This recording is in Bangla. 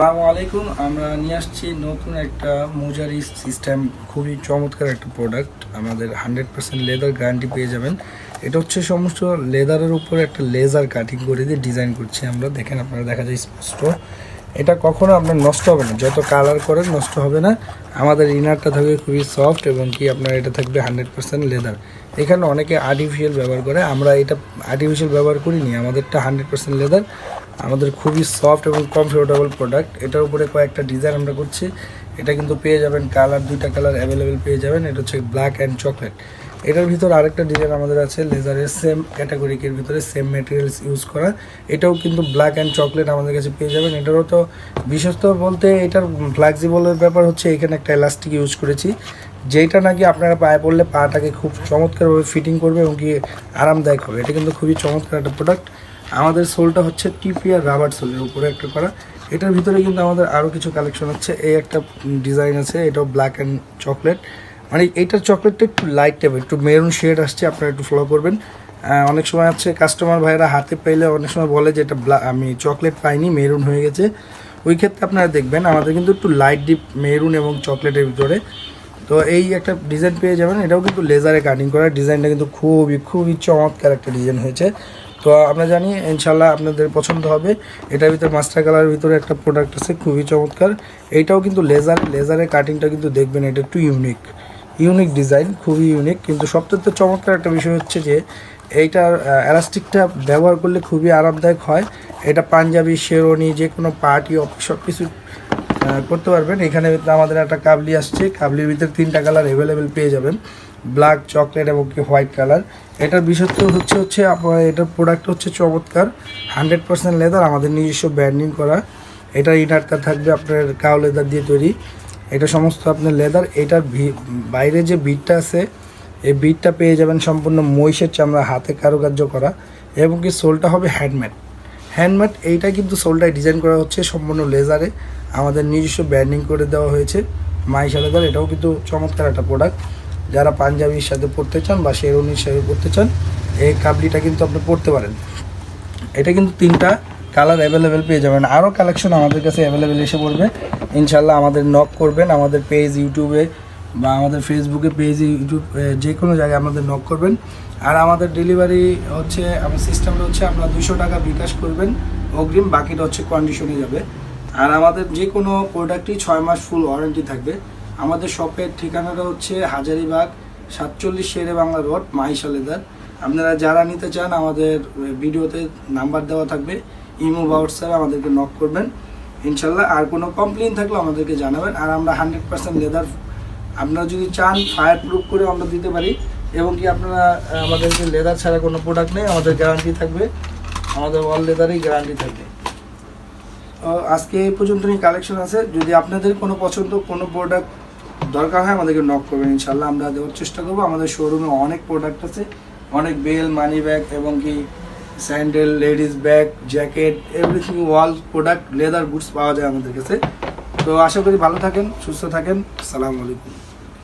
আসসালামু আলাইকুম, আমরা নিয়ে আসছি নতুন একটা মোজারি সিস্টেম, খুবই চমৎকার একটা প্রোডাক্ট আমাদের হান্ড্রেড পার্সেন্ট লেদার গ্যারান্টি পেয়ে যাবেন। এটা হচ্ছে সমস্ত লেদারের উপরে একটা লেজার কাটিং করে দিয়ে ডিজাইন করছি আমরা। দেখেন আপনারা দেখা যায় স্পষ্ট। এটা কখনো আপনার নষ্ট হবে না, যত কালার করেন নষ্ট হবে না। আমাদের ইনারটা থাকবে খুবই সফট এবং কি আপনার এটা থাকবে হান্ড্রেড পার্সেন্ট লেদার এখানে অনেকে আর্টিফিশিয়াল ব্যবহার করে, আমরা এটা আর্টিফিশিয়াল ব্যবহার করিনি, আমাদেরটা হান্ড্রেড পার্সেন্ট লেদার আমাদের খুবই সফট এবং কমফোর্টেবল প্রোডাক্ট এটার উপরে কয়েকটা ডিজাইন আমরা করছি। এটা কিন্তু পেয়ে যাবেন কালার দুইটা কালার অ্যাভেলেবেল পেয়ে যাবেন। এটা হচ্ছে ব্ল্যাক অ্যান্ড চকলেট এটার ভিতর আরেকটা ডিজাইন আমাদের আছে লেজারের সেম ক্যাটাগরিকের ভিতরে সেম মেটেরিয়ালস ইউজ করা। এটাও কিন্তু ব্ল্যাক অ্যান্ড চকলেট আমাদের কাছে পেয়ে যাবেন। এটারও তো বিশেষত বলতে এটার ফ্লেক্সিবলের ব্যাপার হচ্ছে এখানে একটা এলাস্টিক ইউজ করেছি। যেটা নাকি আপনারা পায়ে পড়লে পাটাকে খুব চমৎকারভাবে ফিটিং করবে এবং কি আরামদায়ক হবে। এটা কিন্তু খুবই চমৎকার একটা প্রোডাক্ট আমাদের সোলটা হচ্ছে টিপিআর রাবার সোলের উপরে একটা করা। এটার ভিতরে কিন্তু আমাদের আরও কিছু কালেকশন হচ্ছে এই একটা ডিজাইন আছে, এটাও ব্ল্যাক অ্যান্ড চকলেট মানে এইটার চকলেটটা একটু লাইট টাইপের একটু মেরুন শেড আসছে, আপনারা একটু ফলো করবেন। অনেক সময় আছে কাস্টমার ভাইরা হাতে পাইলে অনেক সময় বলে যে এটা আমি চকলেট পাইনি মেরুন হয়ে গেছে। ওই ক্ষেত্রে আপনারা দেখবেন, আমাদের কিন্তু একটু লাইট ডিপ মেরুন এবং চকলেটের ভিতরে। তো এই একটা ডিজাইন পেয়ে যাবেন। এটাও কিন্তু লেজারে কাটিং করা। ডিজাইনটা কিন্তু খুবই খুবই চমৎকার একটা ডিজাইন হয়েছে। তো আমরা জানি ইনশাল্লাহ আপনাদের পছন্দ হবে। এটার ভিতরে মাস্টার কালারের ভিতরে একটা প্রোডাক্ট আছে, খুবই চমৎকার। এইটাও কিন্তু লেজার লেজারের কাটিংটা কিন্তু দেখবেন এটা একটু ইউনিক ইউনিক ডিজাইন খুবই ইউনিক কিন্তু সবথেকে চমৎকার একটা বিষয় হচ্ছে যে, এইটার এলাস্টিকটা ব্যবহার করলে খুবই আরামদায়ক হয়। এটা পাঞ্জাবি, শেরওয়ানি যে কোনো পার্টি অফিস সব কিছু করতে পারবেন। এখানে আমাদের একটা কাবলি আসছে। কাবলির ভিতরে তিনটা কালার অ্যাভেলেবেল পেয়ে যাবেন। ব্ল্যাক, চকলেট এবং কি হোয়াইট কালার। এটার বিশেষত্ব হচ্ছে হচ্ছে আপনার এটার প্রোডাক্ট হচ্ছে চমৎকার। হান্ড্রেড পার্সেন্ট লেদার আমাদের নিজস্ব ব্র্যান্ডিং করা। এটার ইনারটা থাকবে আপনার কাউ লেদার দিয়ে তৈরি। এটা সমস্ত আপনার লেদার এটার বাইরে যে বিটটা আছে, এই বিটটা পেয়ে যাবেন সম্পূর্ণ মহিষের চামড়া, হাতে কারুকার্য করা এবং কি সোলটা হবে হ্যান্ডমেড হ্যান্ডমেড এইটা কিন্তু সোলটায় ডিজাইন করা হচ্ছে সম্পূর্ণ লেজারে আমাদের নিজস্ব ব্র্যান্ডিং করে দেওয়া হয়েছে। মাইশা লেদার এটাও কিন্তু চমৎকার একটা প্রোডাক্ট যারা পাঞ্জাবির সাথে পড়তে চান বা শেরুনির সাথে পড়তে চান, এই কাবলিটা কিন্তু আপনি পড়তে পারেন। এটা কিন্তু তিনটা কালার অ্যাভেলেবেল পেয়ে যাবেন। আরও কালেকশন আমাদের কাছে অ্যাভেলেবেল এসে পড়বে। ইনশাল্লাহ আমাদের নক করবেন, আমাদের পেজ ইউটিউবে বা আমাদের ফেসবুকে পেজ ইউটিউব যে কোনো জায়গায় আমাদের নক করবেন। আর আমাদের ডেলিভারি হচ্ছে, আমার সিস্টেমটা হচ্ছে আপনার দুশো টাকা বিকাশ করবেন, অগ্রিম, বাকিটা হচ্ছে কন্ডিশনে যাবে। আর আমাদের যে কোনো প্রোডাক্টই ছয় মাস ফুল ওয়ারেন্টি থাকবে। আমাদের শপের ঠিকানাটা হচ্ছে হাজারিবাগ, সাতচল্লিশ শেরে বাংলা রোড মাইশা লেদার আপনারা যারা নিতে চান, আমাদের ভিডিওতে নাম্বার দেওয়া থাকবে। ইমো বা হোয়াটসঅ্যাপে আমাদেরকে নক করবেন। ইনশাল্লাহ আর কোনো কমপ্লেন থাকলে আমাদেরকে জানাবেন। আর আমরা হান্ড্রেড পার্সেন্ট লেদার আপনারা যদি চান ফায়ার প্রুফ করে আমরা দিতে পারি। এবং কি আপনারা আমাদেরকে লেদার ছাড়া কোনো প্রোডাক্ট নেই, আমাদের গ্যারান্টি থাকবে। আমাদের অল লেদারই গ্যারান্টি থাকবে। আজকে এই পর্যন্ত কালেকশন আছে। যদি আপনাদের কোনো পছন্দ, কোনো প্রোডাক্ট দরকার হয় আমাদেরকে নক করবেন ইনশাল্লাহ আমরা দেওয়ার চেষ্টা করব। আমাদের শোরুমে অনেক প্রোডাক্ট আছে, অনেক বেল মানি ব্যাগ এবং কি sandal ladies bag jacket everything wall product leather goods পাওয়া যায় আমাদের কাছে। তো আশা করি ভালো থাকেন, সুস্থ থাকেন। আসসালামু আলাইকুম।